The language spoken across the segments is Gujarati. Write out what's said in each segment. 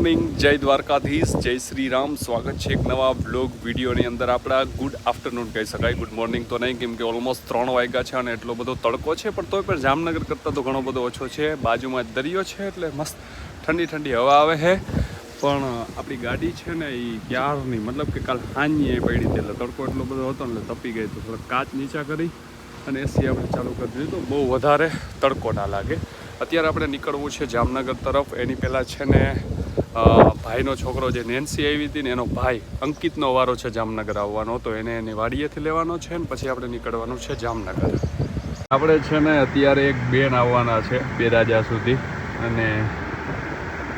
મોર્નિંગ. જય દ્વારકાધીશ. જય શ્રી રામ સ્વાગત છે એક નવા વ્લોગ વિડીયોની અંદર આપણા. ગુડ આફ્ટરનૂન કહી શકાય. ગુડ મોર્નિંગ તો નહીં, કેમ કે ઓલમોસ્ટ ત્રણ વાગ્યા છે અને એટલો બધો તડકો છે, પણ તોય પણ જામનગર કરતાં તો ઘણો બધો ઓછો છે. બાજુમાં દરિયો છે, એટલે મસ્ત ઠંડી ઠંડી હવા આવે છે. પણ આપણી ગાડી છે ને એ ક્યારની મતલબ કે કાલ હાંજી એ પડી હતી, એટલે તડકો એટલો બધો હતો એટલે તપી ગઈ તો થોડોક કાચ નીચા કરી અને એસી આપણે ચાલુ કરી દીધું તો બહુ વધારે તડકો ના લાગે. અત્યારે આપણે નીકળવું છે જામનગર તરફ. એની પહેલાં છે ને ભાઈનો છોકરો જે નેન્સી આવી હતી ને એનો ભાઈ અંકિતનો વારો છે જામનગર આવવાનો તો એને એની વાડીએથી લેવાનો છે ને પછી આપણે નીકળવાનું છે જામનગર આપણે છે ને અત્યારે એક બેન આવવાના છે બે રાજા સુધી અને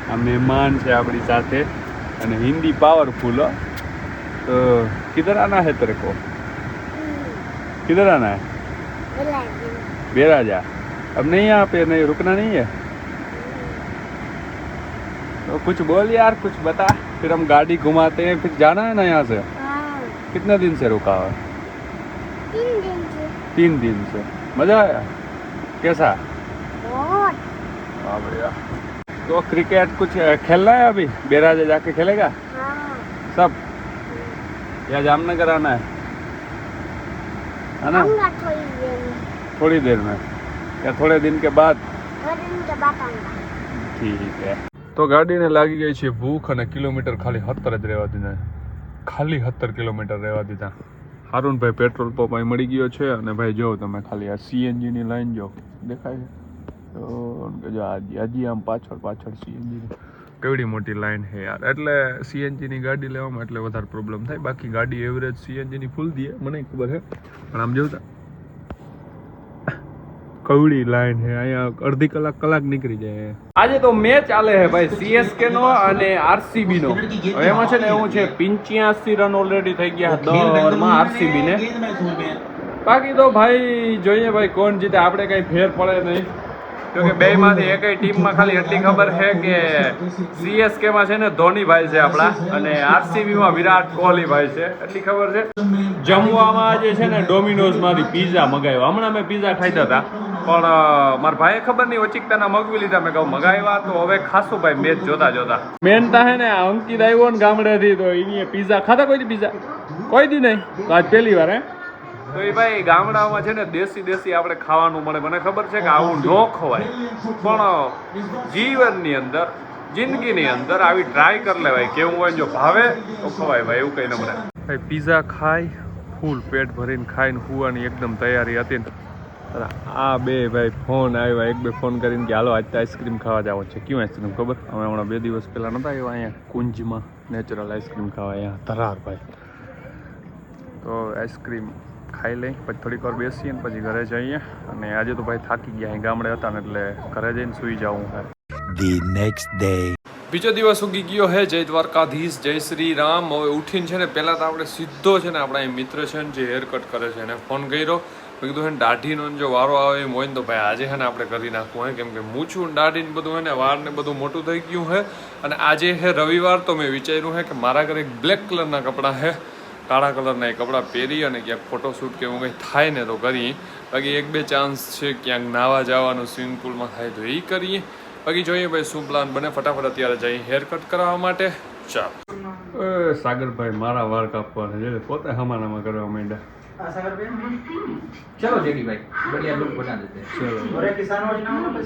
આ મહેમાન છે આપણી સાથે અને હિન્દી પાવરફુલ તો કિધર આના હે તેરે કો किधर आना है बेराजा अब नहीं यहाँ पे नहीं रुकना नहीं है तो कुछ बोल यार कुछ बता। फिर हम गाड़ी घुमाते हैं फिर जाना है ना यहाँ से? कितने दिन से रुका हुआ तीन दिन से। मज़ा आया? कैसा? भैया। तो क्रिकेट कुछ खेलना है अभी? बेरा जाके खेलेगा? सब? या जामनगर आना है? है ना? थोड़ी देर में। या थोड़े दिन के बाद? ठीक है। તો ગાડીને લાગી ગઈ છે ભૂખ અને કિલોમીટર ખાલી સત્તર જ રહેવા દીધા. ખાલી સત્તર કિલોમીટર રહેવા દીધા. હારુનભાઈ પેટ્રોલ પંપ અહીં મળી ગયો છે અને ભાઈ જો તમે ખાલી આ સીએનજીની લાઈન જો, દેખાય છે? તો હજી આમ પાછળ પાછળ સીએનજીની કેવડી મોટી લાઈન છે યાર. એટલે સીએનજીની ગાડી લેવામાં એટલે વધારે પ્રોબ્લેમ થાય. બાકી ગાડી એવરેજ સીએનજીની ફૂલ દે, મને ખબર છે. પણ આમ જોતા. કવડી લાઈન છે. અહીંયા અડધી કલાક કલાક નીકળી જાય આજે તો મેચ ચાલે છે ભાઈ સીએસકે નો અને આરસીબી નો. હવે એમાં છે ને એવું છે પિંચ્યાસી રન ઓલરેડી થઈ ગયા દરમાં આરસીબી ને. બાકી તો ભાઈ જોઈએ ભાઈ કોણ જીતે. આપણે કઈ ફેર પડે નહીં. કે બે માંથી ટીમ ટીમમાં ખાલી એટલી ખબર છે કે સીએસકે માં છે ને ધોની ભાઈ છે આપણા અને આરસીબી માં વિરાટ કોહલી ભાઈ છે. એટલી ખબર છે. જમવામાં જે છે ને ડોમિનોઝમાંથી પીઝા મગાવ્યો. હમણાં મેં પીઝા ખાધા હતા. પણ મારા ભાઈએ ખબર નહીં ઓચિકતાના મગવી લીધા. મેં કહું મગાવ્યા તો હવે ખાસું ભાઈ મેચ જોતા જોતા. મેન તા હે ને અંકિત આવ્યો ને ગામડેથી તો એની પીઝા ખાધા કોઈ પીઝા? કોઈ દી નહીં. તો આજ પહેલી વાર હે? તો એ ભાઈ ગામડામાં છે ને દેશી દેશી આપણે ખાવાનું મળે. મને ખબર છે કે આવું ન ખવાય. પણ જીવનની અંદર જિંદગીની અંદર આવી ટ્રાય કરી લેવાય. કેવું હોય જો ભાવે તો ખવાય ભાઈ એવું કઈ ન મળે. ભાઈ પીઝા ખાય ફૂલ પેટ ભરીને ખાઈને હુવાની એકદમ તૈયારી હતી ને. અને આ બે ભાઈ ફોન આવ્યા એક બે ફોન કરીને કે હાલો આજ તો આઈસ્ક્રીમ ખાવા જવો છે. ક્યું આઈસ્ક્રીમ ખબર? અમે હમણાં બે દિવસ પહેલાં નહોતા આવ્યા અહીંયા કુંજમાં નેચરલ આઈસ્ક્રીમ ખાવા અહીંયા. ધરાર ભાઈ. તો આઈસ્ક્રીમ ખાઈ લઈ પછી થોડીક વાર બેસીએ ને પછી ઘરે જઈએ. અને આજે તો ભાઈ થાકી ગયા અહીં ગામડે હતા ને એટલે ઘરે જઈને સૂઈ જાઉં હે the ડે. બીજો દિવસ ઉગી ગયો હે જય દ્વારકાધીશ જય શ્રી રામ. હવે ઉઠીને છે ને પહેલાં તો આપણે સીધો છે ને આપણા એ મિત્ર છે ને જે હેર કટ કરે છે એને ફોન કર્યો. મેં કીધું હે દાઢીનો જો વારો આવે એમ હોય ને તો ભાઈ આજે હે ને આપણે કરી નાખવું હે, કેમ કે મૂછું ને દાઢી ને બધું હે ને, વાર ને બધું મોટું થઈ ગયું હે. અને આજે હે રવિવાર તો મેં વિચાર્યું હે કે મારા ઘરે એક બ્લેક કલરના કપડાં હે. કાળા કલરના એ કપડાં પહેરી અને ક્યાંક ફોટોશૂટ કે એવું કંઈ થાય ને તો કરીએ બાકી એક બે ચાન્સ છે ક્યાંક નાવા જવાનું સ્વિમિંગ પુલમાં થાય તો એ કરીએ. બાકી જોઈએ ભાઈ શું પ્લાન બને. ફટાફટ અત્યારે જઈએ હેર કટ કરાવવા માટે. ચાલ. સાગરભાઈ, મારા વાળ કાપવાના છે. પોતે હમાનામાં કરવા માંડ્યા.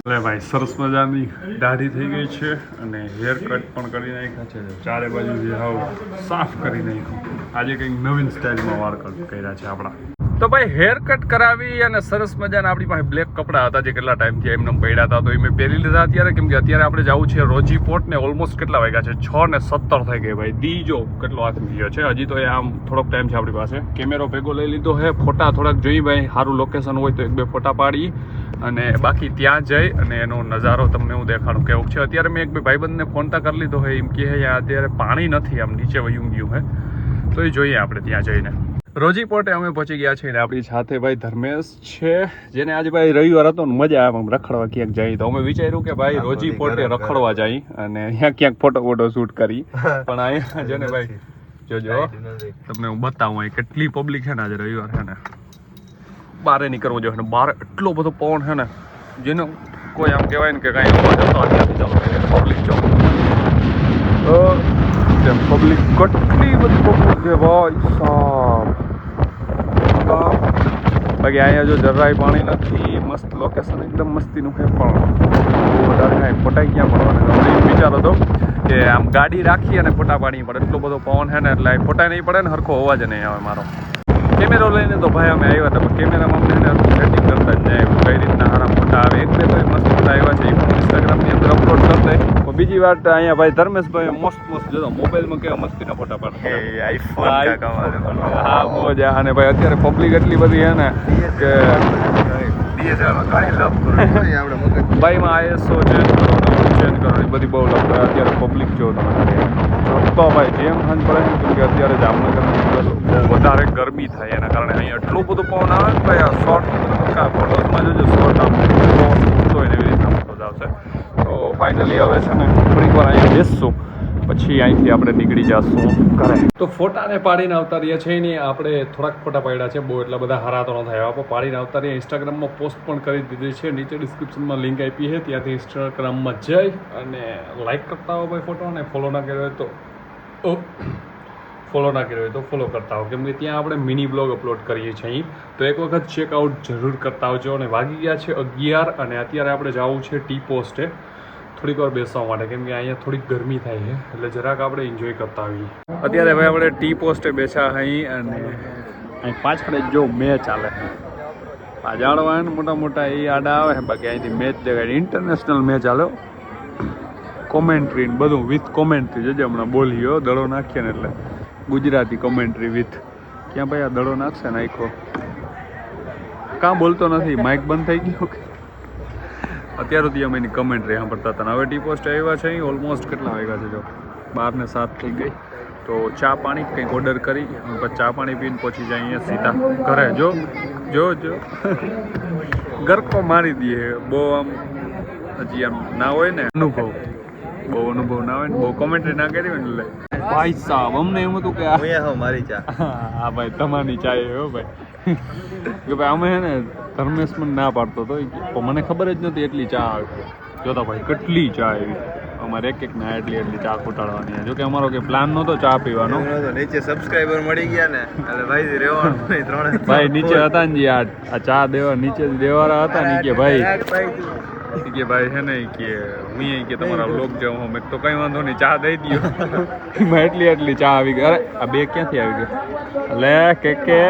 અલે ભાઈ સરસ મજાની દાઢી થઈ ગઈ છે અને હેર કટ પણ કરી નાખ્યા છે. ચારે બાજુ હાવ સાફ કરી નાખ્યું. આજે કંઈક નવીન સ્ટાઇલમાં વાળ કર્યા છે આપણા. તો ભાઈ હેર કટ કરાવી અને સરસ મજાના આપણી પાસે બ્લેક કપડાં હતા જે કેટલા ટાઈમથી એમને પડ્યા હતા તો એ મેં પહેરી લીધા અત્યારે. કેમ કે અત્યારે આપણે જવું છે રોજી પોર્ટ ને ઓલમોસ્ટ કેટલા વાગ્યા છે? છ ને સત્તર થઈ ગઈ ભાઈ. દી જો કેટલો હાથ ગયો છે. હજી તો એ આમ થોડોક ટાઈમ છે આપણી પાસે. કેમેરો ભેગો લઈ લીધો છે ફોટા થોડાક જોઈ ભાઈ. સારું લોકેશન હોય તો એક બે ફોટા પાડી અને બાકી ત્યાં જઈ અને એનો નજારો તમને હું દેખાડું કેવું છે. અત્યારે મેં એક બે ભાઈબંધને ફોન તા કરી લીધો હોય એમ કે હે અત્યારે પાણી નથી, આમ નીચે વયું ગયું હે. તો એ જોઈએ આપણે ત્યાં જઈને. રોજી પોર્ટે અમે પહોંચી ગયા છીએ ને આપણી સાથે ભાઈ ધર્મેશ છે જેને આજે ભાઈ રવિવાર હતો ને મજા આવે આમ રખડવા ક્યાંક જાય તો. અમે વિચાર્યું કે ભાઈ રોજી પોટે રખડવા જાય અને અહીંયા ક્યાંક ફોટો ફોટો શૂટ કરી. પણ અહીંયા છે ને ભાઈ જોજો તમને હું બતાવું અહીં કેટલી પબ્લિક છે ને આજે રવિવાર છે ને. બારે નીકળવો જોઈએ ને બાર એટલો બધો પવન છે ને જેનો કોઈ આમ કહેવાય ને કે કાંઈ અવાજ હતો પબ્લિક જો. પબ્લિક કેટલી બધી પબ્લિક છે ભાઈ સાહેબ. બાકી અહીંયા જો જરાય પાણી નથી, મસ્ત લોકેશન એકદમ મસ્તીનું છે પણ વધારે કાંઈ ફોટા ક્યાં પડવાના? હવે એમ વિચારો હતો કે આમ ગાડી રાખી અને ફોટા પાડી પડે. એટલો બધો પવન છે ને, એટલે ફોટા નહીં પડે ને સરખો અવાજ નહીં આવે મારો. કેમેરો લઈને તો ભાઈ અમે આવ્યા હતા, પણ કેમેરામાં અમને સેટિંગ કરતા જ નહીં કઈ રીતના સારા ફોટા આવે? એક બે ભાઈ મસ્ત ફોટા આવ્યા છે, એ ઇન્સ્ટાગ્રામની અંદર અપલોડ કરતા પણ બીજી વાત, અહીંયા ભાઈ ધર્મેશભાઈ મસ્ત જોતો મોબાઈલમાં કેવા મસ્તીના ફોટા પાડે હા મોજા. અને ભાઈ અત્યારે પબ્લિક એટલી બધી છે ને કે બાઈમાં આઈએસઓ ચેન્જ કરો ચેન્જ કરો એ બધી બહુ લફડા અત્યારે પબ્લિક જો તમે. તો ભાઈ જેમ સાંજ પડે ને કેમ કે અત્યારે બહુ વધારે ગરમી થાય એના કારણે અહીંયા એટલો બધો પવન આવે ને ભાઈ આ શોર્ટ ફોટોસમાં જોજો શોર્ટ આમ ઉડતો હોય ને એવી રીતના ફોટોસ આવશે. તો ફાઇનલી હવે છે ને થોડીક વાર અહીંયા બેસશું. પછી અહીંથી આપણે નીકળી જશું ઘરે. તો ફોટાને પાડીને આવતા રહ્યા છે ને આપણે થોડાક ફોટા પાડ્યા છે, બહુ એટલા બધા હારા તો ન થયા પણ પાડીને આવતા રહ્યા ઇન્સ્ટાગ્રામમાં પોસ્ટ પણ કરી દીધી છે, નીચે ડિસ્ક્રિપ્શનમાં લિંક આપી છે, ત્યાંથી ઇન્સ્ટાગ્રામમાં જઈ અને લાઈક કરતા હો ભાઈ ફોટો અને ફોલો ના કર્યો હોય તો ફોલો ના કર્યો હોય તો ફોલો કરતા હો. કેમ કે ત્યાં આપણે મિની બ્લોગ અપલોડ કરીએ છીએ અહીં. તો એક વખત ચેકઆઉટ જરૂર કરતા આવજો અને વાગી ગયા છે અગિયાર અને અત્યારે આપણે જવું છે ટી પોસ્ટે થોડીક વાર બેસવા માટે, કેમ કે અહીંયા થોડીક ગરમી થાય છે, એટલે જરાક આપણે એન્જોય કરતા આવીએ. અત્યારે ભાઈ આપણે ટી પોસ્ટે બેસા અહીં અને અહીં પાછળ જો મેચ ચાલે આ મોટા મોટા એ આડા આવે બાકી અહીંથી મેચ દેખાય. ઇન્ટરનેશનલ મેચ ચાલ્યો કોમેન્ટ્રી ને બધું વિથ કોમેન્ટ્રી જોજે હમણાં બોલીઓ દડો નાખીએ ને એટલે ગુજરાતી કોમેન્ટ્રી વિથ ક્યાં ભાઈ આ દડો નાખશે, નાખ્યો. કાં બોલતો નથી માઇક બંધ થઈ ગયો કે? અત્યાર સુધી અમે એની કમેન્ટ્રી સાંભળતા હતા. હવે ટી પોસ્ટ આવ્યા છે અહીં. ઓલમોસ્ટ કેટલા વાગ્યા છે જો? બાર ને સાત થઈ ગઈ. તો ચા પાણી કંઈક ઓર્ડર કરી. પછી ચા પાણી પીને પહોંચી જાય અહીંયા સીધા ઘરે. જો જો જો. ગરકો મારી દઈએ. બહુ આમ હજી આમ ના હોય ને. અનુભવ. બહુ અનુભવ ના હોય ને. બહુ કોમેન્ટ્રી ના કરી હોય ને એટલે. ભાઈ સાહેબ અમને એમ હતું કે મારી ચા. હા ભાઈ તમારી ચા એ હો ભાઈ. કે ભાઈ અમે હે ને ધર્મેશ મને ના પાડતો હતો. પણ મને ખબર જ નહોતી એટલી ચા આવે જોતા ભાઈ કેટલી ચા આવી. અમારે એક એક ના એટલી એટલી ચા ખૂટાડવાની જો કે અમારો કે પ્લાન નહોતો ચા પીવાનો. નીચે સબસ્ક્રાઇબર મળી ગયા ને. એટલે ભાઈ રહેવાનું ત્રણે ભાઈ નીચે હતા ને જી આ ચા દેવા નીચે દેવાળા દેવારા હતા ને કે ભાઈ કે ભાઈ છે ને કે હું કે તમારા લોક જાઉં હું મેં તો કઈ વાંધો નહીં ચા દઈ દ્યો. એમાં એટલી એટલી ચા આવી ગઈ. અરે આ બે ક્યાંથી આવી ગઈ? લે કે કે.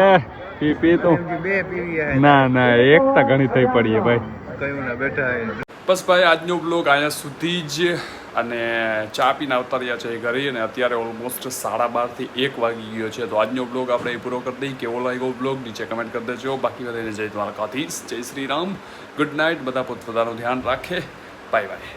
પી પી તો? બે પીવી ના ના એકતા ઘણી થઈ પડી ભાઈ. કયું ના બેઠા બસ ભાઈ આજનો બ્લોગ અહીંયા સુધી જ અને ચા પીને આવતા રહ્યા છે ઘરે અને અત્યારે ઓલમોસ્ટ સાડા બારથી એક વાગી ગયો છે. તો આજનો બ્લોગ આપણે એ પૂરો કરી દઈએ. કેવો લાગ્યો બ્લોગ નીચે કમેન્ટ કરી દેજો. બાકી બધાને જય દ્વારકાધીશ. જય શ્રી રામ. ગુડ નાઇટ બધા પોતપોતાનું ધ્યાન રાખે. Bye bye